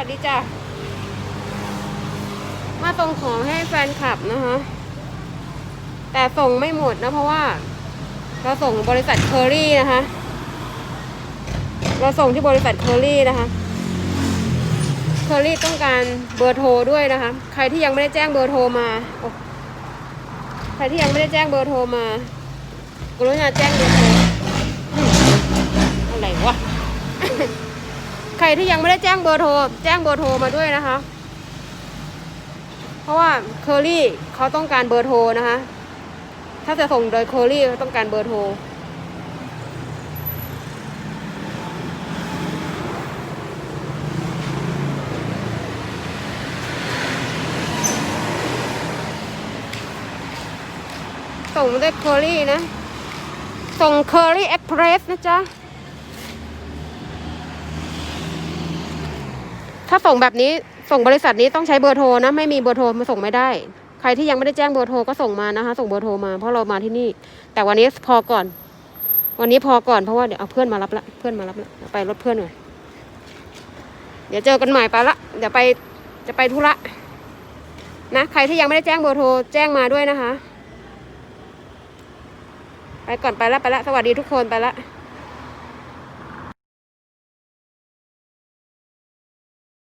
สวัสดีจ้ะ มาส่งของให้แฟนคลับนะคะ แต่ส่งไม่หมดนะเพราะว่า เราส่งบริษัทเคอรี่นะคะ เราส่งที่บริษัทเคอรี่นะคะ เคอรี่ต้องการเบอร์โทรด้วยนะคะ ใครที่ยังไม่ได้แจ้งเบอร์โทรมา ใครที่ยังไม่ได้แจ้งเบอร์โทรมา กรุณาแจ้งเบอร์โทรอืมอะไรวะ ใครที่ยังไม่ได้แจ้งเบอร์โทร แจ้งเบอร์โทรมาด้วยนะคะ เพราะว่าเคอรี่เขาต้องการเบอร์โทรนะคะ ถ้าจะส่งโดยเคอรี่เขาต้องการเบอร์โทรส่งด้วยเคอรี่นะ ส่งเคอรี่เอ็กเพรสนะจ๊ะ ถ้าส่งแบบนี้ส่งบริษัทนี้ต้องใช้เบอร์โทรนะไม่มีเบอร์โทรมาส่งไม่ได้ ใครที่ยังไม่ได้แจ้งเบอร์โทรก็ส่งมานะคะ ส่งเบอร์โทรมาเพราะเรามาที่นี่ แต่วันนี้พอก่อน วันนี้พอก่อนเพราะว่าเดี๋ยวเอาเพื่อนมารับละเพื่อนมารับละไปรถเพื่อนหน่อยเดี๋ยวเจอกันใหม่ไปละเดี๋ยวไปจะไปธุระนะใครที่ยังไม่ได้แจ้งเบอร์โทรแจ้งมาด้วยนะคะ ไปก่อนไปละไปละสวัสดีทุกคนไปละ